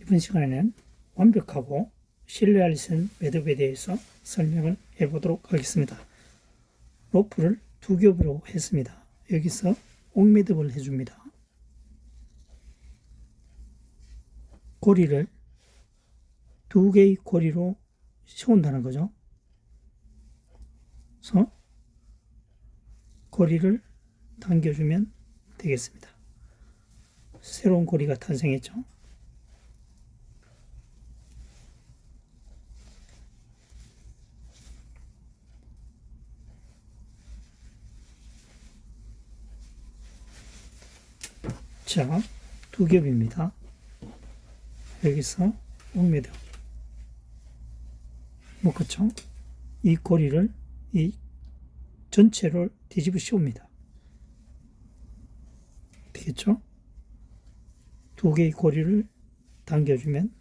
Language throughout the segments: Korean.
이번 시간에는 완벽하고 신뢰할 수 있는 매듭에 대해서 설명을 해보도록 하겠습니다. 로프를 두 겹으로 했습니다. 여기서 옥매듭을 해줍니다. 고리를 두 개의 고리로 세운다는 거죠. 그래서 고리를 당겨주면 되겠습니다. 새로운 고리가 탄생했죠. 자, 두 겹입니다. 여기서 옥매듭 묶었죠. 이 고리를 이 전체를 뒤집어 씌웁니다. 되겠죠? 두 개의 고리를 당겨주면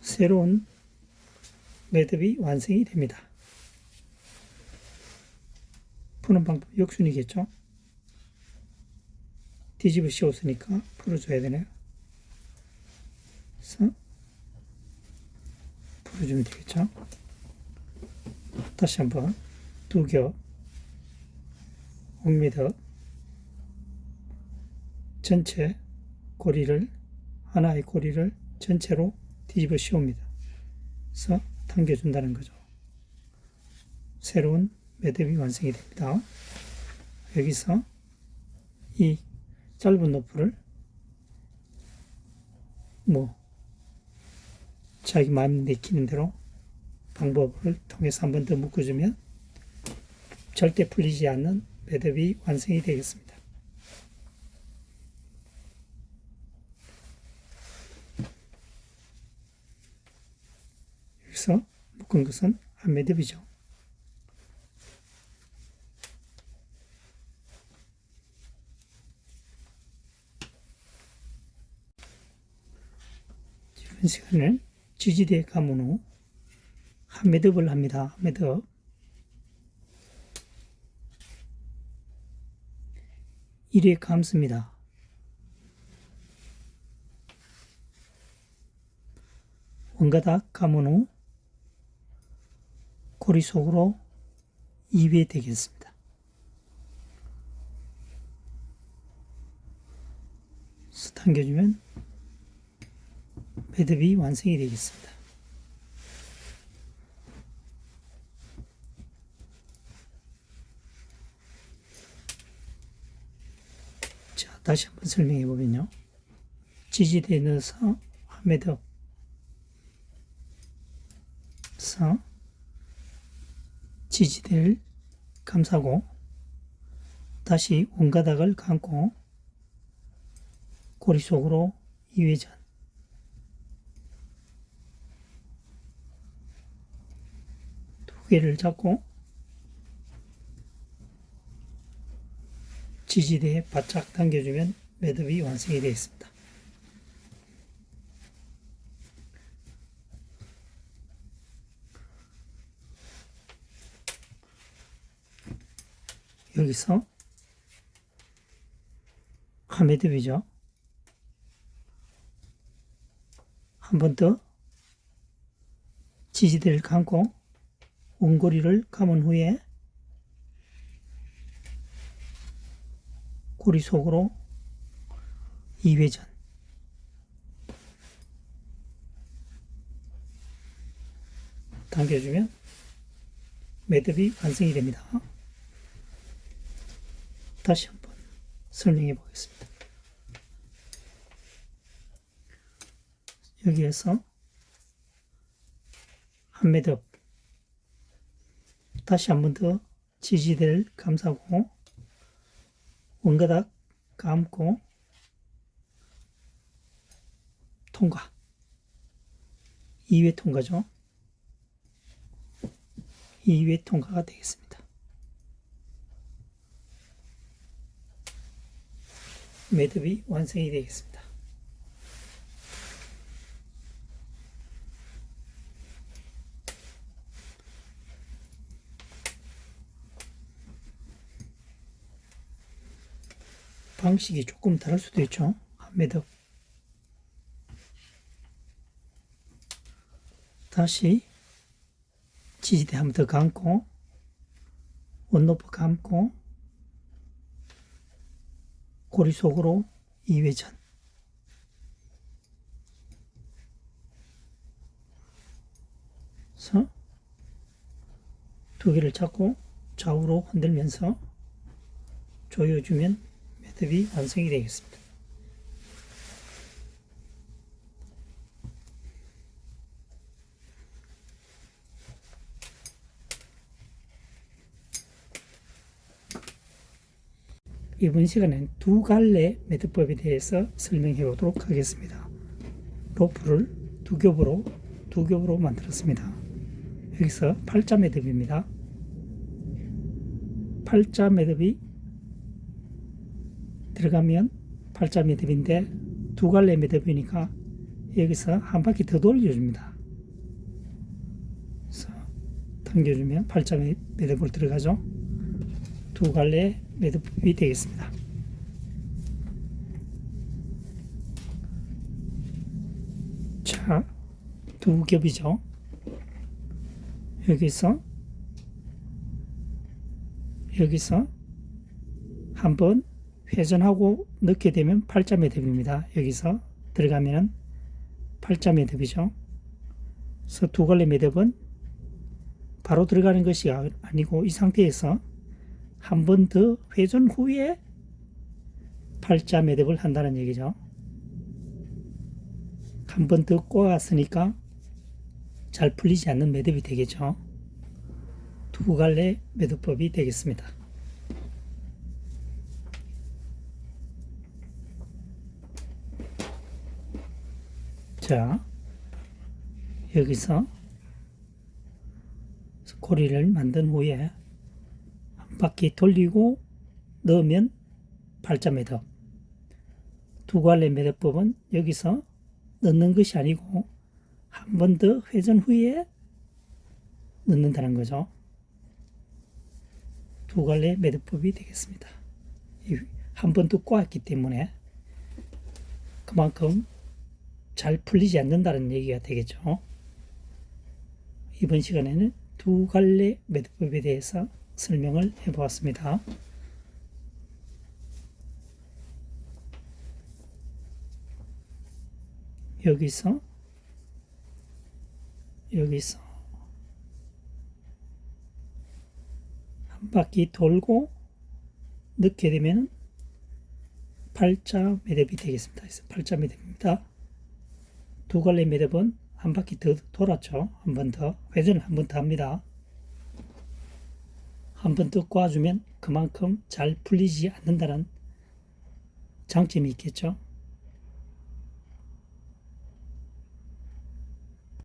새로운 매듭이 완성이 됩니다. 푸는 방법 역순이겠죠? 뒤집어 씌웠으니까 풀어줘야 되네요. 그래서 풀어주면 되겠죠? 다시 한번 두 겹, 옥미덕, 전체 고리를, 하나의 고리를 전체로 뒤집어 씌웁니다. 그래서 당겨준다는 거죠. 새로운 매듭이 완성이 됩니다. 여기서 이 짧은 노프를 뭐 자기 마음 내키는 대로 방법을 통해서 한 번 더 묶어주면 절대 풀리지 않는 매듭이 완성이 되겠습니다. 여기서 묶은 것은 한 매듭이죠. 이번 시간에는 지지대 가문 후한 매듭을 합니다. 한 매듭. 이에 감습니다. 원가닥 감은 후 고리 속으로 2회 되겠습니다. 스 당겨주면 매듭이 완성이 되겠습니다. 자, 다시 한번 설명해 보면요. 지지대에 넣어서 한 매듭 서 지지대를 감싸고 다시 원가닥을 감고 고리 속으로 2회전 두 개를 잡고 지지대에 바짝 당겨주면 매듭이 완성이 되어 있습니다. 여기서 한 매듭이죠. 한 번 더 지지대를 감고 원고리를 감은 후에 고리 속으로 2회전 당겨주면 매듭이 완성이 됩니다. 다시 한번 설명해 보겠습니다. 여기에서 한 매듭 다시 한 번 더 지지대를 감싸고 원가닥 감고 통과. 2회 통과죠. 2회 통과가 되겠습니다. 매듭이 완성이 되겠습니다 방식이 조금 다를 수도 있죠. 한 매듭 다시 지지대 한 번 더 감고 원로프 감고 고리 속으로 2회전 그래서 두 개를 잡고 좌우로 흔들면서 조여주면 매듭이 완성이 되겠습니다. 이번 시간엔 두 갈래 매듭법에 대해서 설명해 보도록 하겠습니다. 로프를 두 겹으로 두 겹으로 만들었습니다. 여기서 팔자 매듭입니다. 팔자 매듭이 들어가면 팔자 매듭인데 두 갈래 매듭이니까 여기서 한 바퀴 더 돌려줍니다. 그래서 당겨주면 팔자 매- 매듭으로 들어가죠. 두 갈래 매듭이 되겠습니다. 자, 두 겹이죠. 여기서 여기서 한번 회전하고 넣게 되면 팔자 매 듭입니다. 여기서 들어가면 팔자 매 듭이죠. 그래서 두 갈래 매듭은 바로 들어가는 것이 아니고 이 상태에서 한 번 더 회전 후에 팔자 매듭을 한다는 얘기죠. 한 번 더 꼬았으니까 잘 풀리지 않는 매듭이 되겠죠. 두 갈래 매듭법이 되겠습니다. 자, 여기서 고리를 만든 후에 한 바퀴 돌리고 넣으면 팔자 매듭. 두 갈래 매듭법은 여기서 넣는 것이 아니고 한 번 더 회전 후에 넣는다는 거죠. 두 갈래 매듭법이 되겠습니다. 한 번 더 꼬았기 때문에 그만큼 잘 풀리지 않는다는 얘기가 되겠죠. 이번 시간에는 두 갈래 매듭법에 대해서 설명을 해보았습니다. 여기서 여기서 한 바퀴 돌고 넣게 되면 팔자 매듭이 되겠습니다. 그래서 팔자 매듭입니다. 두 갈래 매듭은 한 바퀴 더 돌았죠. 한 번 더 회전을 한 번 더 합니다. 한 번 더 꼬아주면 그만큼 잘 풀리지 않는다는 장점이 있겠죠.